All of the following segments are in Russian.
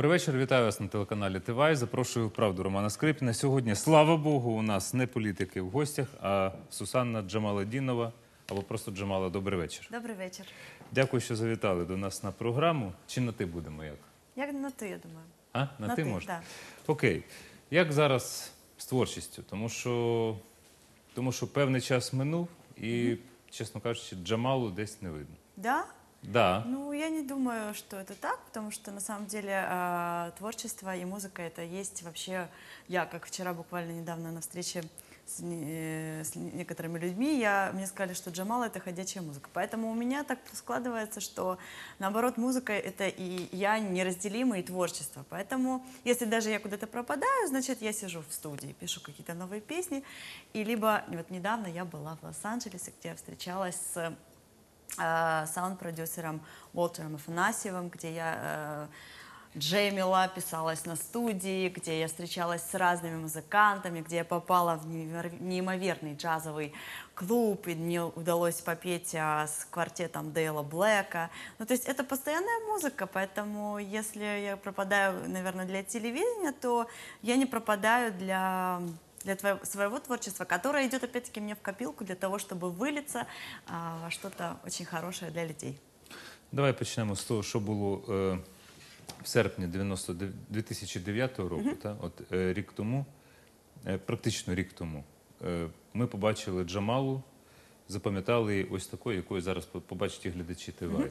Добрий вечір. Вітаю вас на телеканалі ТВАЙ. Запрошую правду Романа Скрипіна. Сьогодні, слава Богу, у нас не політики в гостях, а Сусанна Джамаладінова або просто Джамала. Добрий вечір. Добрий вечір. Дякую, що завітали до нас на програму. Чи на ти будемо як? Як на ти, я думаю. А? На, На ти ти, можна? так. Окей. Як зараз з творчістю? Тому що, тому що певний час минув і, чесно кажучи, Джамалу десь не видно. Да? Да. Ну, я не думаю, что это так, потому что на самом деле э, творчество и музыка это есть вообще. Я, как вчера буквально недавно на встрече с, э, с некоторыми людьми, я, мне сказали, что Джамал это ходячая музыка. Поэтому у меня так складывается, что наоборот музыка это и я неразделимы и творчество. Поэтому если даже я куда-то пропадаю, значит я сижу в студии, пишу какие-то новые песни. И либо вот недавно я была в Лос-Анджелесе, где я встречалась с саунд-продюсером Уолтером Афанасьевым, где я э, джемила, писалась на студии, где я встречалась с разными музыкантами, где я попала в неимовер- неимоверный джазовый клуб, и мне удалось попеть а, с квартетом Дейла Блэка. Ну, то есть это постоянная музыка, поэтому если я пропадаю, наверное, для телевидения, то я не пропадаю для для твоего, своего творчества, которое идет опять-таки мне в копилку для того, чтобы вылиться а, во что-то очень хорошее для людей. Давай почнемо з того, що було е, в серпні 90, 2009 року, та? От, е, рік тому, е, практично рік тому, е, ми побачили Джамалу, запам'ятали її ось такою, якою зараз по- побачать і глядачі ТВ. Someone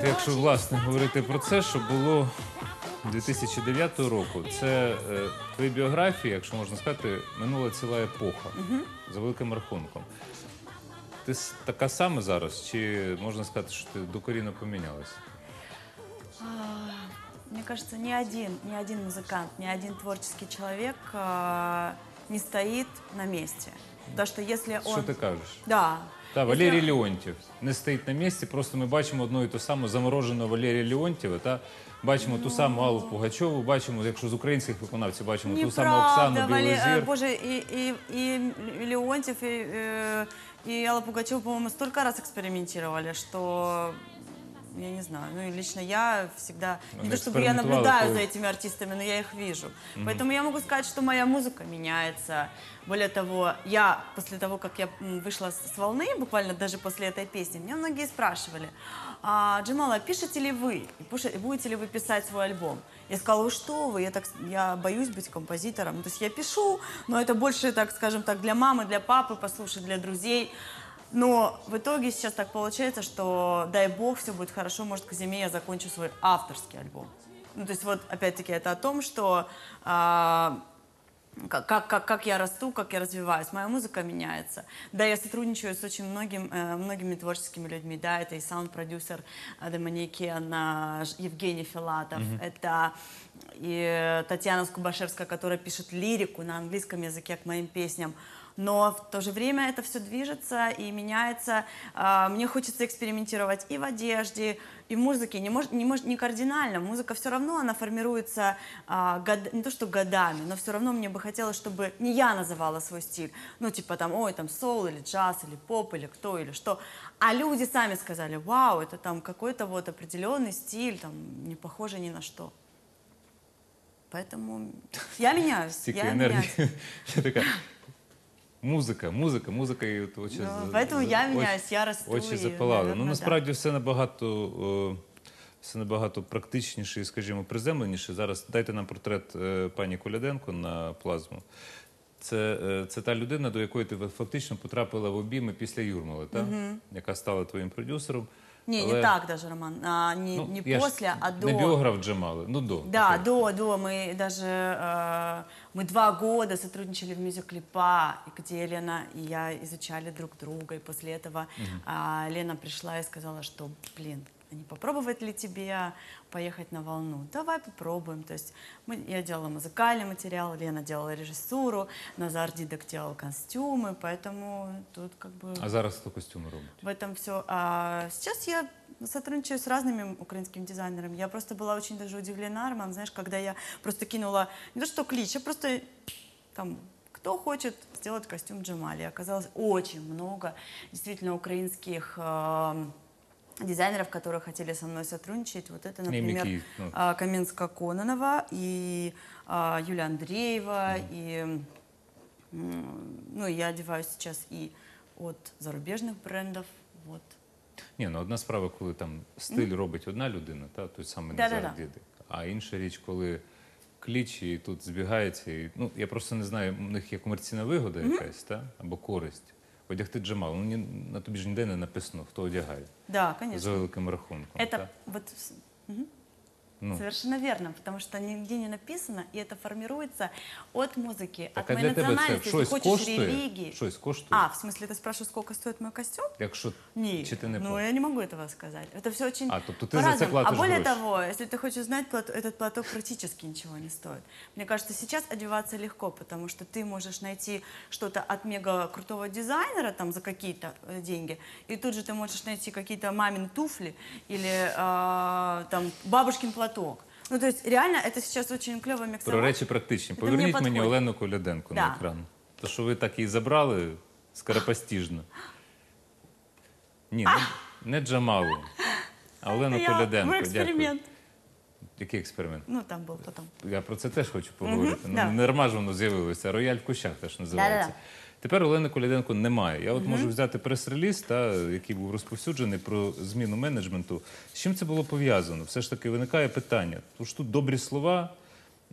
От якщо власне говорити про це, що було 2009 року, це е, твої біографії, якщо можна сказати, минула ціла епоха за великим рахунком. Ти с- така сама зараз, чи можна сказати, що ти докорінно помінялася? А, Мне кажется, ни один, ни один музыкант, ни один творческий человек а, не стоит на месте. Потому что если он... Що ти кажеш? Да. Та Если Валерій он- Леонтьєв не стоїть на місці, просто ми бачимо одну і ту саму замороженого Валерія Леонтьєва, та бачимо ту саму Аллу Пугачову, бачимо, якщо з українських виконавців, бачимо ту саму Оксану Неправда, Вале- э, Білозір. Боже, и, и, и Леонтьев, и, э, и Алла Пугачева, по-моему, столько раз экспериментировали, что я не знаю. Ну и лично я всегда... Не то чтобы я наблюдаю за этими артистами, но я их вижу. Поэтому я могу сказать, что моя музыка меняется. Более того, я после того, как я вышла с волны, буквально даже после этой песни, меня многие спрашивали, а, Джамала, пишете ли вы, и будете ли вы писать свой альбом? Я сказала, вы что вы, я, так, я боюсь быть композитором. То есть я пишу, но это больше, так скажем так, для мамы, для папы послушать, для друзей. Но в итоге сейчас так получается, что, дай бог, все будет хорошо, может, к зиме я закончу свой авторский альбом. Ну, то есть вот, опять-таки, это о том, что а, как, как, как, я расту, как я развиваюсь. Моя музыка меняется. Да, я сотрудничаю с очень многим, э, многими творческими людьми. Да, это и саунд-продюсер э, Доминики Анна, Ж- Евгений Филатов. Это и Татьяна Скубашевская, которая пишет лирику на английском языке к моим песням Но в то же время это все движется и меняется. А, Мне хочется экспериментировать и в одежде, и в музыке. Не, мож- не, мож- не кардинально. Музыка все равно, она формируется а, год- не то что годами, но все равно мне бы хотелось, чтобы не я называла свой стиль. Ну, типа там, ой, там соул или джаз, или поп, или кто, или что. А люди сами сказали, вау, это там какой-то вот определенный стиль, там, не похоже ни на что. Поэтому я меняюсь. Стільки я меняюсь. енергії. Я така. Музика, музика, музика і от очі. Ну, поэтому я міняюсь, я расту. Очі запалали. Ну насправді все набагато, все набагато практичніше і, скажімо, приземленіше. Зараз дайте нам портрет е, пані Коляденко на плазму. Це, е, це та людина, до якої ти фактично потрапила в обійми після Юрмали, та? яка стала твоїм продюсером. Не, але- не так даже, Роман. А, не, Ну, не я ж после, а до. Не біограф Джамали, ну до. Да, окей. до, до. Мы даже э, мы два года сотрудничали в мюзикле «Па», и где Лена и я изучали друг друга. И после этого а, Лена пришла и сказала, что, блин, а не попробовать ли тебе поехать на волну? Давай попробуем. То есть мы, я делала музыкальный материал, Лена делала режиссуру, Назар Дидок делал костюмы, поэтому тут как бы... А зараз хто костюми робить? в этом все. А сейчас я сотрудничаю с разными украинскими дизайнерами. Я просто была очень даже удивлена, Роман, знаешь, когда я просто кинула, не то что клич, я просто там, кто хочет сделать костюм Джамали. Оказалось очень много действительно украинских эм, дизайнеров, которые хотели со мной сотрудничать. Вот это, например, які, ну. а, Каменска-Кононова и а, Юлия Андреева, и м, ну, я одеваюсь сейчас и от зарубежных брендов. Вот. Ні, ну одна справа, коли там стиль робить одна людина, та той самий Да-да-да. Назар Дідик. А інша річ, коли кліч і тут збігається. І, ну, я просто не знаю, у них є комерційна вигода якась, та? або користь. Одягти Джамал. Ну, ні, на тобі ж ніде не написано, хто одягає. Да, За конечно. великим рахунком. Это та? вот с- мгм. Ну. совершенно верно, потому что нигде не написано, и это формируется от музыки, Так, от а моей для тебе це национальности, если щось хочешь коштує? религии. Щось коштує? А, в смысле, ты спрашиваешь, сколько стоит мой костюм? Якщо Нет, чи ти не ну платиш? я не могу этого сказать. Это все очень А, тобто ти за це по-разному. платиш А более гроші? того, если ты хочешь знать, плат- этот платок практически ничего не стоит. Мне кажется, сейчас одеваться легко, потому что ты можешь найти что-то от мега крутого дизайнера там за какие-то э, деньги, и тут же ты можешь найти какие-то мамины туфли или а, там бабушкин платок. Ну, то есть реально это сейчас очень клево Про миксовать. речі практичні. Це мені Поверніть мені підходить. Олену Коляденко на Да. екран. То, що ви так її забрали скоропостіжно. Ні, не, не Джамалу, а Олену Я- Коляденко. мой Дякую. эксперимент. Який експеримент? Ну, там был потом. Я про це теж хочу поговорити. Мгм, ну, да. Не дарма ж воно з'явилося, рояль в кущах теж називається. Да-да-да. Тепер Олени Коляденко немає. Я от можу взяти прес-реліз, та, який був розповсюджений про зміну менеджменту. З чим це було пов'язано? Все ж таки виникає питання. Тож тут добрі слова.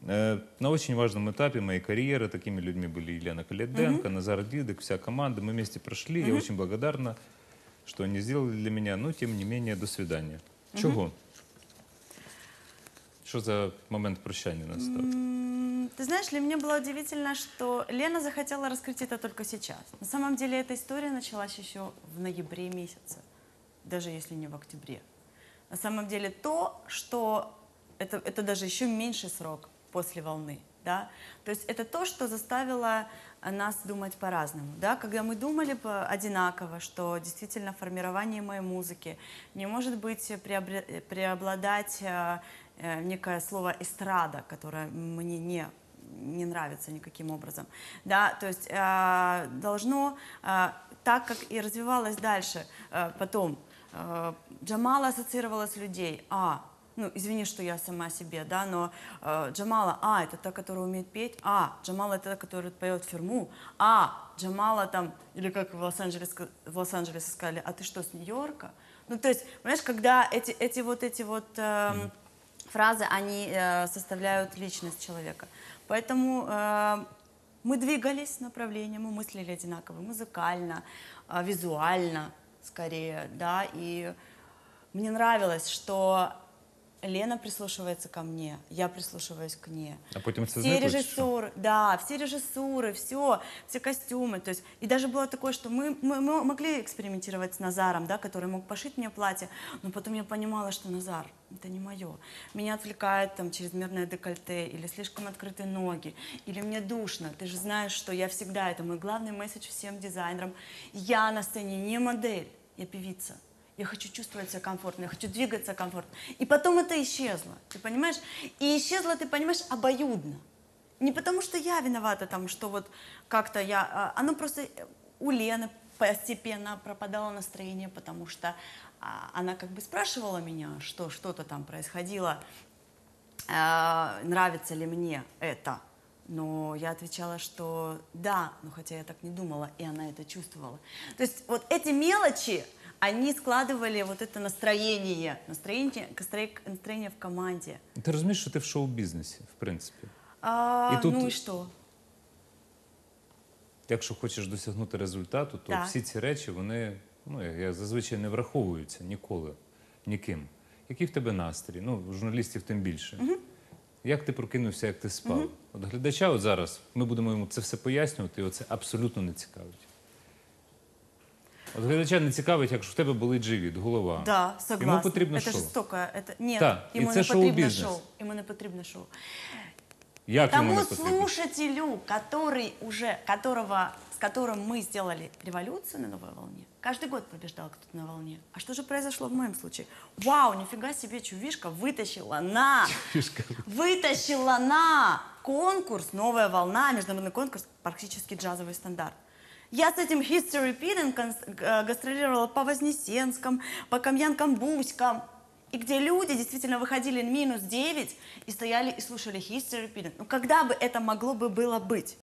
Э, На очень важном этапе моей карьеры такими людьми были Елена Коляденко, Назар Дидик, вся команда. Мы вместе прошли. Я очень благодарна, что они сделали для меня. Но, тем не менее, до свидания. Чего? Що за момент прощання настав? Ты знаешь, для меня было удивительно, что Лена захотела раскрыть это только сейчас. На самом деле эта история началась еще в ноябре месяце, даже если не в октябре. На самом деле то, что это, это даже еще меньший срок после волны. Да? То есть это то, что заставило нас думать по-разному. Да? Когда мы думали одинаково, что действительно формирование моей музыки не может быть преобладать э, э, некое слово эстрада, которое мне не не нравится никаким образом. Да, то есть э, должно, э, так как и развивалось дальше, э, потом э, Джамала ассоциировалась людей. А, ну, извини, что я сама себе, да, но э, Джамала, а, это та, которая умеет петь, а, Джамала это та, которая поет фирму, а, Джамала там, или как в Лос-Анджелесе, в Лос-Анджелесе сказали, а ты что, с Нью-Йорка? Ну, то есть, понимаешь, когда эти, эти вот эти вот эм, фразы, они э, составляют личность человека. Поэтому э, мы двигались в направлении, мы мыслили одинаково, музыкально, э, визуально, скорее, да, и мне нравилось, что Лена прислушивается ко мне, я прислушиваюсь к ней. А потім це Все режиссеры, да, все режиссуры, все, все костюмы. То есть, и даже было такое, что мы, мы, мы могли экспериментировать с Назаром, да, который мог пошить мне платье, но потом я понимала, что Назар, это не мое. Меня отвлекает там чрезмерное декольте или слишком открытые ноги, или мне душно. Ты же знаешь, что я всегда, это мой главный месседж всем дизайнерам. Я на сцене не модель, я певица. Я хочу чувствовать себя комфортно, я хочу двигаться комфортно. И потом это исчезло, ты понимаешь? И исчезло, ты понимаешь, обоюдно. Не потому что я виновата там, что вот как-то я... а, Оно просто э, у Лены постепенно пропадало настроение, потому что а, она как бы спрашивала меня, что что-то там происходило, а, нравится ли мне это. Но я отвечала, что да, но хотя я так не думала, и она это чувствовала. То есть вот эти мелочи, они складывали вот это настроение, настроение, настроение, в команде. Ти розумієш, що ти в шоу-бізнесі, в принципі. А, И тут- Ну и что? Якщо хочеш досягнути результату, то Так. всі ці речі вони ну я, я зазвичай не враховуються ніколи. Ніким. Який в тебе настрій? Ну, в журналістів тим більше. Як ти прокинувся, як ти спав? От глядача от зараз, ми будемо йому це все пояснювати, і оце абсолютно не цікавить. От глядача не цікавить, якщо в тебе болить живіт, голова. Да, согласна. Йому потрібно это шоу. жорстоко. Это... Нет, Так, і йому це не потрібно шоу-бізнес. шоу. Йому не потрібно шоу. Як йому Тому не потрібно? слушателю, который уже, которого, с которым мы сделали революцию на новой волне, каждый год побеждал кто-то на волне. А что же произошло в моем случае? Вау, нифига себе, чувишка вытащила на, вытащила на конкурс «Новая волна», международный конкурс, практически джазовый стандарт. Я с этим history конс- э, гастролировала по Вознесенском, по Камьянкам-Буськам, и где люди действительно выходили минус 9 и стояли и слушали history repeating. Ну, когда бы это могло бы было быть?